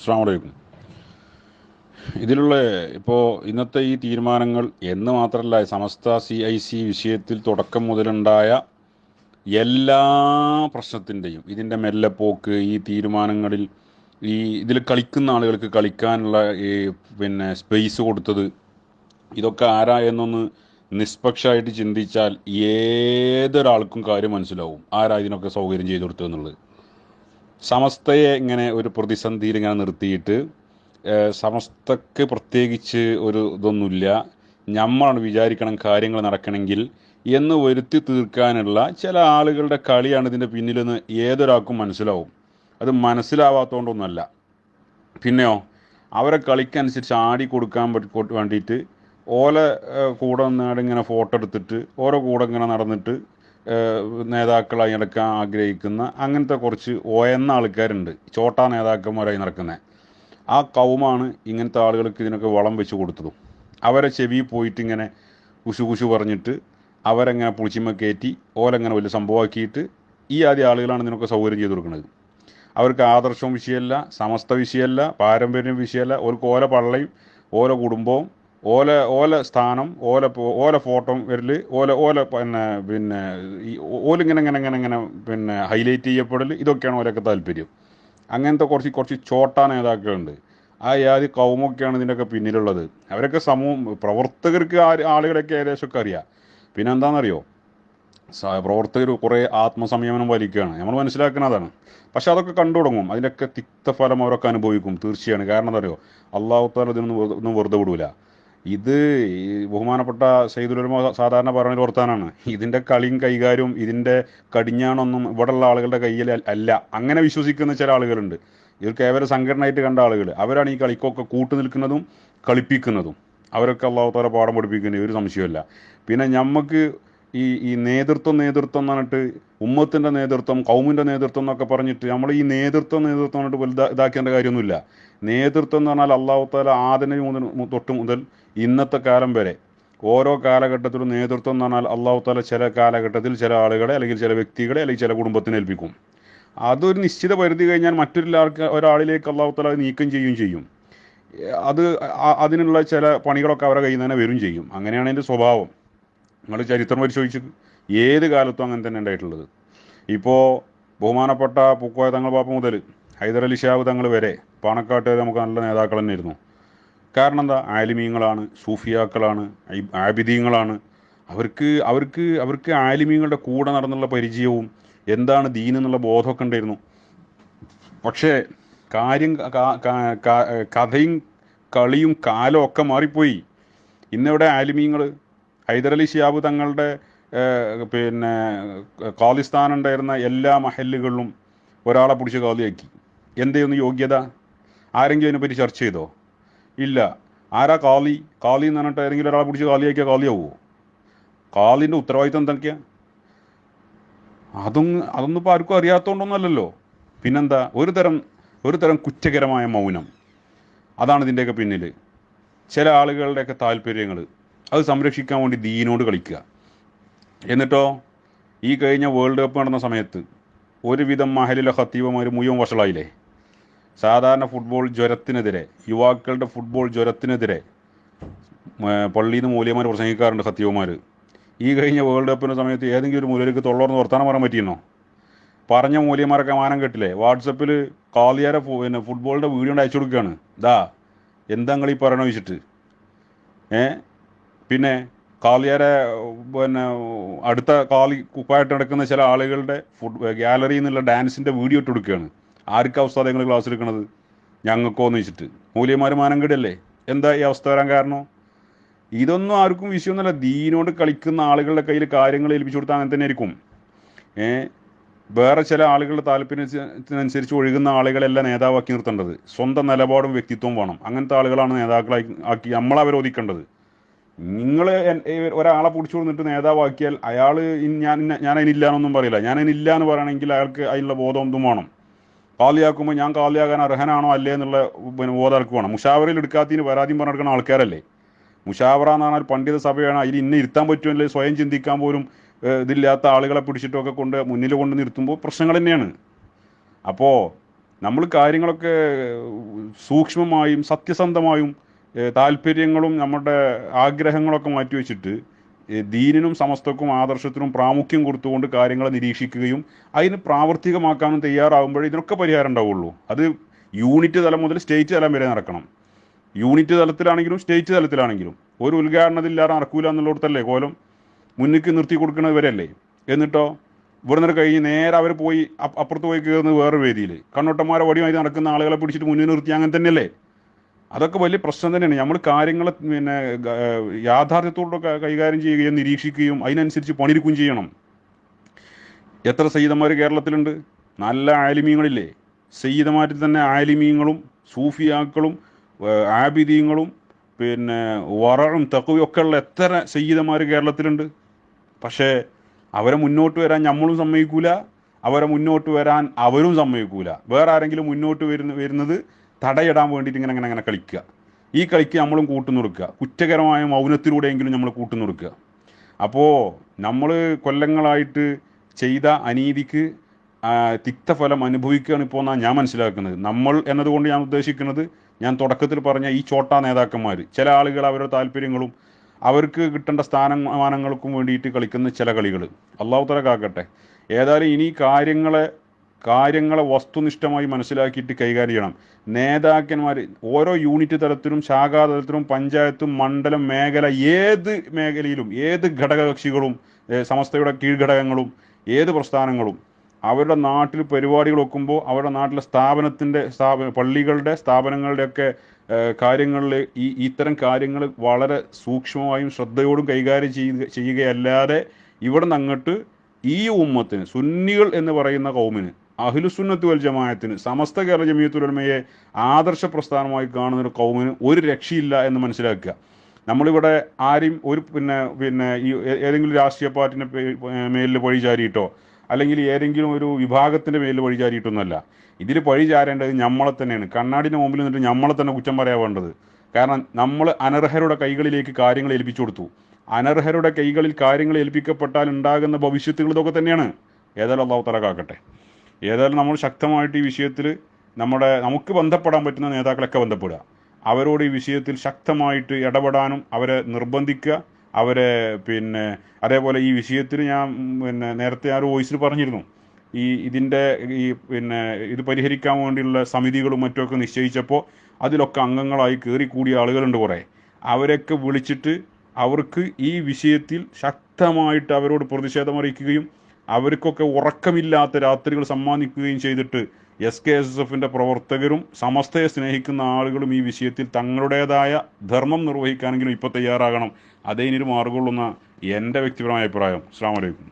അസ്സാം വലൈക്കും ഇതിലുള്ള ഇപ്പോൾ ഇന്നത്തെ ഈ തീരുമാനങ്ങൾ എന്ന് മാത്രമല്ല സമസ്ത സി ഐ സി വിഷയത്തിൽ തുടക്കം മുതലുണ്ടായ എല്ലാ പ്രശ്നത്തിന്റെയും ഇതിന്റെ മെല്ലെപ്പോക്ക് ഈ തീരുമാനങ്ങളിൽ ഈ ഇതിൽ കളിക്കുന്ന ആളുകൾക്ക് കളിക്കാനുള്ള ഈ പിന്നെ സ്പേസ് കൊടുത്തത് ഇതൊക്കെ ആരാ എന്നൊന്ന് നിഷ്പക്ഷമായിട്ട് ചിന്തിച്ചാൽ ഏതൊരാൾക്കും കാര്യം മനസ്സിലാവും. ആരാ ഇതിനൊക്കെ സൗകര്യം ചെയ്തു കൊടുത്തത് എന്നുള്ളത്? സമസ്തയെ ഇങ്ങനെ ഒരു പ്രതിസന്ധിയിൽ ഇങ്ങനെ നിർത്തിയിട്ട് സമസ്തക്ക് പ്രത്യേകിച്ച് ഒരു ഇതൊന്നുമില്ല. നമ്മളാണ് വിചാരിക്കണം കാര്യങ്ങൾ നടക്കണമെങ്കിൽ എന്ന് വരുത്തി തീർക്കാനുള്ള ചില ആളുകളുടെ കളിയാണ് ഇതിന്റെ പിന്നിലെന്ന് ഏതൊരാൾക്കും മനസ്സിലാവും. അത് മനസ്സിലാവാത്തതുകൊണ്ടൊന്നുമല്ല പിന്നെയോ അവരെ കളിക്കനുസരിച്ച് ആടി കൊടുക്കാൻ വേണ്ടിയിട്ട് ഓല കൂടെ നിന്നാട് ഇങ്ങനെ ഫോട്ടോ എടുത്തിട്ട് ഓരോ കൂടെ ഇങ്ങനെ നടന്നിട്ട് നേതാക്കളായി നടക്കാൻ ആഗ്രഹിക്കുന്ന അങ്ങനത്തെ കുറച്ച് ഒയന്ന ആൾക്കാരുണ്ട്. ചോട്ടാ നേതാക്കന്മാരായി നടക്കുന്നത് ആ കൗമാണ് ഇങ്ങനത്തെ ആളുകൾക്ക് ഇതിനൊക്കെ വളം വെച്ച് കൊടുത്തതും. അവരെ ചെവി പോയിട്ട് ഇങ്ങനെ കുശു കുശു പറഞ്ഞിട്ട് അവരെങ്ങനെ പുളിച്ചിമ്മ കയറ്റി ഓരങ്ങനെ വലിയ സംഭവമാക്കിയിട്ട് ഈ ആദ്യ ആളുകളാണ് ഇതിനൊക്കെ സൗകര്യം ചെയ്തു കൊടുക്കുന്നത്. അവർക്ക് ആദർശവും വിഷയമല്ല സമസ്ത വിഷയമല്ല പാരമ്പര്യം വിഷയമല്ല. അവർക്ക് ഓരോ പള്ളയും ഓരോ കുടുംബവും ഓല ഓല സ്ഥാനം ഓല ഓല ഫോട്ടോ വരൽ ഓല ഓല പിന്നെ പിന്നെ ഈ ഓലിങ്ങനെ ഇങ്ങനെ ഇങ്ങനെ ഇങ്ങനെ പിന്നെ ഹൈലൈറ്റ് ചെയ്യപ്പെടൽ ഇതൊക്കെയാണ് ഓരൊക്കെ താല്പര്യം. അങ്ങനത്തെ കുറച്ച് കുറച്ച് ചോട്ടാ നേതാക്കളുണ്ട്. ആ യാതി കൗമൊക്കെയാണ് ഇതിന്റെയൊക്കെ പിന്നിലുള്ളത്? അവരൊക്കെ സമൂഹം പ്രവർത്തകർക്ക് ആളുകളൊക്കെ ഏകദേശമൊക്കെ അറിയാം. പിന്നെ എന്താണെന്നറിയോ പ്രവർത്തകർ കുറേ ആത്മസംയമനം വലിക്കുകയാണ് നമ്മൾ മനസ്സിലാക്കുന്നതാണ് പക്ഷെ അതൊക്കെ കണ്ടു തുടങ്ങും. അതിന്റെയൊക്കെ തിക്തഫലം അവരൊക്കെ അനുഭവിക്കും. തീർച്ചയാണ്. കാരണം എന്താ അറിയോ അള്ളാഹു താല ഇതിനൊന്നും വെറുതെ വിടൂല. ഇത് ബഹുമാനപ്പെട്ട സൈദുലമ സാധാരണ പറഞ്ഞ ഓർത്താനാണ്. ഇതിന്റെ കളിയും കൈകാര്യവും ഇതിന്റെ കടിഞ്ഞാണൊന്നും ഇവിടെയുള്ള ആളുകളുടെ കയ്യിൽ അല്ല. അങ്ങനെ വിശ്വസിക്കുന്ന ചില ആളുകളുണ്ട്. ഇവർ കേവല സംഘടനയായിട്ട് കണ്ട ആളുകൾ. അവരാണ് ഈ കളിക്കൊക്കെ കൂട്ടു നിൽക്കുന്നതും കളിപ്പിക്കുന്നതും. അവരൊക്കെ അള്ളാഹു താല പാഠം പഠിപ്പിക്കുന്ന ഒരു സംശയമില്ല പിന്നെ ഞമ്മക്ക് ഈ ഈ നേതൃത്വം നേതൃത്വം എന്ന് പറഞ്ഞിട്ട് ഉമ്മത്തിന്റെ നേതൃത്വം കൗമിന്റെ നേതൃത്വം എന്നൊക്കെ പറഞ്ഞിട്ട് നമ്മൾ ഈ നേതൃത്വം നേതൃത്വം പറഞ്ഞിട്ട് വലുതാ ഇതാക്കേണ്ട കാര്യമൊന്നുമില്ല. നേതൃത്വം എന്ന് പറഞ്ഞാൽ അള്ളാഹു താല ആദിന മുതൽ തൊട്ട് മുതൽ ഇന്നത്തെ കാലം വരെ ഓരോ കാലഘട്ടത്തിലും നേതൃത്വം എന്ന് പറഞ്ഞാൽ അള്ളാഹു താല ചില കാലഘട്ടത്തിൽ ചില ആളുകളെ അല്ലെങ്കിൽ ചില വ്യക്തികളെ അല്ലെങ്കിൽ ചില കുടുംബത്തിനെ ഏൽപ്പിക്കും. അതൊരു നിശ്ചിത പരിധി കഴിഞ്ഞാൽ മറ്റൊരാൾക്ക് ഒരാളിലേക്ക് അള്ളാഹു താല നീക്കം ചെയ്യുകയും ചെയ്യും. അത് അതിനുള്ള ചില പണികളൊക്കെ അവരുടെ കയ്യിൽ നിന്ന് തന്നെ വരും ചെയ്യും. അങ്ങനെയാണ് അതിന്റെ സ്വഭാവം. നിങ്ങൾ ചരിത്രം പരിശോധിച്ച് ഏത് കാലത്തും അങ്ങനെ തന്നെ ഉണ്ടായിട്ടുള്ളത്. ഇപ്പോൾ ബഹുമാനപ്പെട്ട പൂക്കോയ തങ്ങൾ പാപ്പ മുതൽ ഹൈദരലി ഷാബ് തങ്ങൾ വരെ പാണക്കാട്ട് നമുക്ക് നല്ല നേതാക്കൾ തന്നെയായിരുന്നു കാരണം എന്താ? ആലിമീങ്ങളാണ് സൂഫിയാക്കളാണ് ആബിദീങ്ങളാണ്. അവർക്ക് അവർക്ക് അവർക്ക് ആലിമീങ്ങളുടെ കൂടെ നടന്നുള്ള പരിചയവും എന്താണ് ദീൻ എന്നുള്ള ബോധമൊക്കെ ഉണ്ടായിരുന്നു. പക്ഷേ കാര്യം കഥയും കളിയും കാലമൊക്കെ മാറിപ്പോയി. ഇന്നിവിടെ ആലിമീങ്ങൾ ഹൈദരലി ഷിയാബ് തങ്ങളുടെ പിന്നെ ഖാലിസ്ഥാൻ ഉണ്ടായിരുന്ന എല്ലാ മഹല്ലുകളിലും ഒരാളെ പിടിച്ച് കാലിയാക്കി എന്തേന്ന് യോഗ്യത? ആരെങ്കിലും അതിനെപ്പറ്റി ചർച്ച ചെയ്തോ? ഇല്ല. ആരാ കാളി കാളി എന്ന് പറഞ്ഞിട്ട് ഏതെങ്കിലും ഒരാളെ പിടിച്ച് കാലിയാക്കിയാൽ കാലിയാവുമോ കാലിന്റെ ഉത്തരവാദിത്തം എന്തൊക്കെയാ? അതും അതൊന്നും ഇപ്പോൾ ആർക്കും അറിയാത്തതുകൊണ്ടൊന്നുമല്ലല്ലോ പിന്നെന്താ? ഒരു തരം ഒരു തരം കുറ്റകരമായ മൗനം. അതാണ് ഇതിന്റെയൊക്കെ പിന്നിൽ ചില ആളുകളുടെയൊക്കെ താല്പര്യങ്ങൾ അത് സംരക്ഷിക്കാൻ വേണ്ടി ദീനോട് കളിക്കുക. എന്നിട്ടോ ഈ കഴിഞ്ഞ വേൾഡ് കപ്പ് നടന്ന സമയത്ത് ഒരുവിധം മഹലിലെ ഖത്തീബമാർ മുഴുവൻ വഷളായില്ലേ? സാധാരണ ഫുട്ബോൾ ജ്വരത്തിനെതിരെ യുവാക്കളുടെ ഫുട്ബോൾ ജ്വരത്തിനെതിരെ പള്ളിയിൽ നിന്ന് മൂല്യമാർ പ്രസംഗിക്കാറുണ്ട് ഖത്തീബമാർ ഈ കഴിഞ്ഞ വേൾഡ് കപ്പിന്റെ സമയത്ത് ഏതെങ്കിലും ഒരു മൂലർക്ക് തൊള്ളർന്ന് വർത്താനം പറയാൻ പറ്റിയെന്നോ പറഞ്ഞ മൂല്യമാരൊക്കെ മാനം കെട്ടില്ലേ? വാട്സപ്പിൽ കാളിയാരെ പിന്നെ ഫുട്ബോളിന്റെ വീഡിയോ അയച്ചു കൊടുക്കുകയാണ്. ദാ എന്താ നിങ്ങൾ ഈ പറയണ വെച്ചിട്ട് ഏ? പിന്നെ കാളിയാരെ പിന്നെ അടുത്ത കാളി കുപ്പായിട്ട് നടക്കുന്ന ചില ആളുകളുടെ ഫുഡ് ഗ്യാലറിയിൽ നിന്നുള്ള ഡാൻസിന്റെ വീഡിയോ ഇട്ട് കൊടുക്കുകയാണ്. ആർക്കാ അവസ്ഥ നിങ്ങൾ ക്ലാസ് എടുക്കുന്നത് ഞങ്ങൾക്കോ എന്ന് വെച്ചിട്ട്. മൂല്യമാർ മാനം കിടല്ലേ എന്താ ഈ അവസ്ഥ വരാൻ കാരണം? ഇതൊന്നും ആർക്കും വിഷയമൊന്നുമല്ല. ദീനോട് കളിക്കുന്ന ആളുകളുടെ കയ്യിൽ കാര്യങ്ങൾ ഏൽപ്പിച്ചു കൊടുത്താൽ അങ്ങനെ തന്നെ ആയിരിക്കും. ഏ? വേറെ ചില ആളുകളുടെ താല്പര്യത്തിനനുസരിച്ച് ഒഴുകുന്ന ആളുകളെല്ലാം നേതാവാക്കി നിർത്തേണ്ടത്. സ്വന്തം നിലപാടും വ്യക്തിത്വവും വേണം. അങ്ങനത്തെ ആളുകളാണ് നേതാക്കളായി ആക്കി നമ്മളെ ഒതുക്കേണ്ടത് നിങ്ങൾ ഒരാളെ പിടിച്ചു കൊടുത്തിട്ട് നേതാവാക്കിയാൽ അയാൾ ഞാൻ ഞാൻ അതിനില്ല എന്നൊന്നും പറയില്ല. ഞാൻ അതിനില്ല എന്ന് പറയണമെങ്കിൽ അയാൾക്ക് അതിനുള്ള ബോധം ഒന്നും വേണം. കാലിയാക്കുമ്പോൾ ഞാൻ കാലിയാകാൻ അർഹനാണോ അല്ലേ എന്നുള്ള പിന്നെ ബോധം വേണം. മുഷാവറയിൽ എടുക്കാത്തതിന് പരാതിയും പറഞ്ഞെടുക്കുന്ന ആൾക്കാരല്ലേ? മുഷാവറ എന്ന് പറഞ്ഞാൽ പണ്ഡിത സഭയാണ്. അതിൽ ഇന്നെ ഇരുത്താൻ പറ്റുമല്ലേ സ്വയം ചിന്തിക്കാൻ പോലും ഇതില്ലാത്ത ആളുകളെ പിടിച്ചിട്ടൊക്കെ കൊണ്ട് മുന്നിൽ കൊണ്ട് നിർത്തുമ്പോൾ പ്രശ്നങ്ങൾ തന്നെയാണ്. അപ്പോൾ നമ്മൾ കാര്യങ്ങളൊക്കെ സൂക്ഷ്മമായും സത്യസന്ധമായും താല്പര്യങ്ങളും നമ്മുടെ ആഗ്രഹങ്ങളൊക്കെ മാറ്റിവെച്ചിട്ട് ദീനിനും സമസ്തക്കും ആദർശത്തിനും പ്രാമുഖ്യം കൊടുത്തുകൊണ്ട് കാര്യങ്ങളെ നിരീക്ഷിക്കുകയും അതിന് പ്രാവർത്തികമാക്കാനും തയ്യാറാവുമ്പോഴേ ഇതിനൊക്കെ പരിഹാരം ഉണ്ടാവുള്ളൂ. അത് യൂണിറ്റ് തലം മുതൽ സ്റ്റേറ്റ് തലം വരെ നടക്കണം. യൂണിറ്റ് തലത്തിലാണെങ്കിലും സ്റ്റേറ്റ് തലത്തിലാണെങ്കിലും. ഒരു ഉദ്ഘാടനത്തില്ലാതെ നടക്കൂല എന്നുള്ളിടത്തല്ലേ കോലം? മുന്നിക്ക് നിർത്തി കൊടുക്കുന്നത് വരെയല്ലേ എന്നിട്ടോ ഇവിടെ നിന്ന് കഴിഞ്ഞ് നേരെ അവർ പോയി അപ്പ- അപ്പുറത്ത് പോയി കയറുന്നത് വേറെ വേദിയിൽ കണ്ണോട്ടന്മാരെ വടിയുമായി നടക്കുന്ന ആളുകളെ പിടിച്ചിട്ട് മുന്നിൽ നിർത്തി അങ്ങനെ തന്നെയല്ലേ? അതൊക്കെ വലിയ പ്രശ്നം തന്നെയാണ്. നമ്മൾ കാര്യങ്ങൾ പിന്നെ യാഥാർത്ഥ്യത്തോടെ കൈകാര്യം ചെയ്യുകയും നിരീക്ഷിക്കുകയും അതിനനുസരിച്ച് പണിയെടുക്കുകയും ചെയ്യണം. എത്ര സയ്യിദന്മാർ കേരളത്തിലുണ്ട്? നല്ല ആലിമീങ്ങളില്ലേ? സയ്യിദമാരിൽ തന്നെ ആലിമീങ്ങളും സൂഫിയാക്കളും ആബിദീങ്ങളും പിന്നെ വറവും തക്കവും ഒക്കെ ഉള്ള എത്ര സയ്യിദന്മാർ കേരളത്തിലുണ്ട്? പക്ഷേ അവരെ മുന്നോട്ട് വരാൻ നമ്മളും സമ്മതിക്കൂല. അവരെ മുന്നോട്ട് വരാൻ അവരും സമ്മതിക്കൂല. വേറെ ആരെങ്കിലും മുന്നോട്ട് വരുന്ന വരുന്നത് തടയിടാൻ വേണ്ടിയിട്ട് ഇങ്ങനെ അങ്ങനെ അങ്ങനെ കളിക്കുക. ഈ കളിക്ക് നമ്മളും കൂട്ടുനിറുക്കുക കുറ്റകരമായ മൗനത്തിലൂടെയെങ്കിലും നമ്മൾ കൂട്ടുനിറുക്കുക അപ്പോൾ നമ്മൾ കൊല്ലങ്ങളായിട്ട് ചെയ്ത അനീതിക്ക് തിക്തഫലം അനുഭവിക്കുകയാണ് ഇപ്പോൾ എന്നാണ് ഞാൻ മനസ്സിലാക്കുന്നത്. നമ്മൾ എന്നതുകൊണ്ട് ഞാൻ ഉദ്ദേശിക്കുന്നത് ഞാൻ തുടക്കത്തിൽ പറഞ്ഞ ഈ ചോട്ടാ നേതാക്കന്മാർ ചില ആളുകൾ അവരുടെ താല്പര്യങ്ങളും അവർക്ക് കിട്ടേണ്ട സ്ഥാനമാനങ്ങൾക്കും വേണ്ടിയിട്ട് കളിക്കുന്ന ചില കളികൾ. അള്ളാഹു തല കാക്കട്ടെ. ഏതായാലും ഇനി കാര്യങ്ങളെ കാര്യങ്ങളെ വസ്തുനിഷ്ഠമായി മനസ്സിലാക്കിയിട്ട് കൈകാര്യം ചെയ്യണം. നേതാക്കന്മാർ ഓരോ യൂണിറ്റ് തലത്തിലും ശാഖാതലത്തിലും പഞ്ചായത്തും മണ്ഡലം മേഖല ഏത് മേഖലയിലും ഏത് ഘടകകക്ഷികളും സമസ്തയുടെ കീഴ്ഘടകങ്ങളും ഏത് പ്രസ്ഥാനങ്ങളും അവരുടെ നാട്ടിൽ പരിപാടികൾ വെക്കുമ്പോൾ അവരുടെ നാട്ടിലെ സ്ഥാപനത്തിന്റെ സ്ഥാപന പള്ളികളുടെ സ്ഥാപനങ്ങളുടെയൊക്കെ കാര്യങ്ങളിൽ ഈ ഇത്തരം കാര്യങ്ങൾ വളരെ സൂക്ഷ്മമായും ശ്രദ്ധയോടും കൈകാര്യം ചെയ്യുക ചെയ്യുകയല്ലാതെ ഇവിടെ നിന്ന് അങ്ങോട്ട് ഈ ഉമ്മത്തിന് സുന്നികൾ എന്ന് പറയുന്ന കൗമിന് അഖിലുസുന്നത്ത് വൽ ജമായത്തിന് സമസ്ത കേരള ജമീയത്തുലമയെ ആദർശ പ്രസ്ഥാനമായി കാണുന്ന ഒരു കൗമിന് ഒരു രക്ഷയില്ല എന്ന് മനസ്സിലാക്കുക. നമ്മളിവിടെ ആരെയും ഒരു പിന്നെ പിന്നെ ഈ ഏതെങ്കിലും രാഷ്ട്രീയ പാർട്ടിന്റെ മേലിൽ വഴി ചാരിയിട്ടോ അല്ലെങ്കിൽ ഏതെങ്കിലും ഒരു വിഭാഗത്തിന്റെ മേലിൽ വഴി ചാരിയിട്ടൊന്നുമല്ല. ഇതിൽ പഴി ചാരേണ്ടത് നമ്മളെ തന്നെയാണ്. കണ്ണാടിന്റെ മുമ്പിൽ നിന്നിട്ട് നമ്മളെ തന്നെ കുറ്റം പറയാൻ വേണ്ടത് കാരണം നമ്മൾ അനർഹരുടെ കൈകളിലേക്ക് കാര്യങ്ങൾ ഏൽപ്പിച്ചു കൊടുത്തു. അനർഹരുടെ കൈകളിൽ കാര്യങ്ങൾ ഏൽപ്പിക്കപ്പെട്ടാൽ ഉണ്ടാകുന്ന ഭവിഷ്യത്തുകൾ ഇതൊക്കെ തന്നെയാണ്. ഏതായാലും അള്ളാഹു തല കാക്കട്ടെ. ഏതായാലും നമ്മൾ ശക്തമായിട്ട് ഈ വിഷയത്തിൽ നമ്മുടെ നമുക്ക് ബന്ധപ്പെടാൻ പറ്റുന്ന നേതാക്കളൊക്കെ ബന്ധപ്പെടുക. അവരോട് ഈ വിഷയത്തിൽ ശക്തമായിട്ട് ഇടപെടാനും അവരെ നിർബന്ധിക്കുക അവരെ പിന്നെ അതേപോലെ ഈ വിഷയത്തിൽ ഞാൻ പിന്നെ നേരത്തെ ആ ഒരു വോയിസിൽ പറഞ്ഞിരുന്നു. ഈ ഇതിന്റെ ഈ പിന്നെ ഇത് പരിഹരിക്കാൻ വേണ്ടിയുള്ള സമിതികളും മറ്റുമൊക്കെ നിശ്ചയിച്ചപ്പോൾ അതിലൊക്കെ അംഗങ്ങളായി കയറിക്കൂടിയ ആളുകളുണ്ട് കുറേ. അവരൊക്കെ വിളിച്ചിട്ട് അവർക്ക് ഈ വിഷയത്തിൽ ശക്തമായിട്ട് അവരോട് പ്രതിഷേധം അറിയിക്കുകയും അവർക്കൊക്കെ ഉറക്കമില്ലാത്ത രാത്രികൾ സമ്മാനിക്കുകയും ചെയ്തിട്ട് എസ് കെ എസ് എസ് എഫിന്റെ പ്രവർത്തകരും സമസ്തയെ സ്നേഹിക്കുന്ന ആളുകളും ഈ വിഷയത്തിൽ തങ്ങളുടേതായ ധർമ്മം നിർവഹിക്കാനെങ്കിലും ഇപ്പോൾ തയ്യാറാകണം. അതേ ഇനിയൊരു മാർഗമുള്ളൂ എന്ന എന്റെ വ്യക്തിപരമായ അഭിപ്രായം. അസ്സാം വലൈക്കും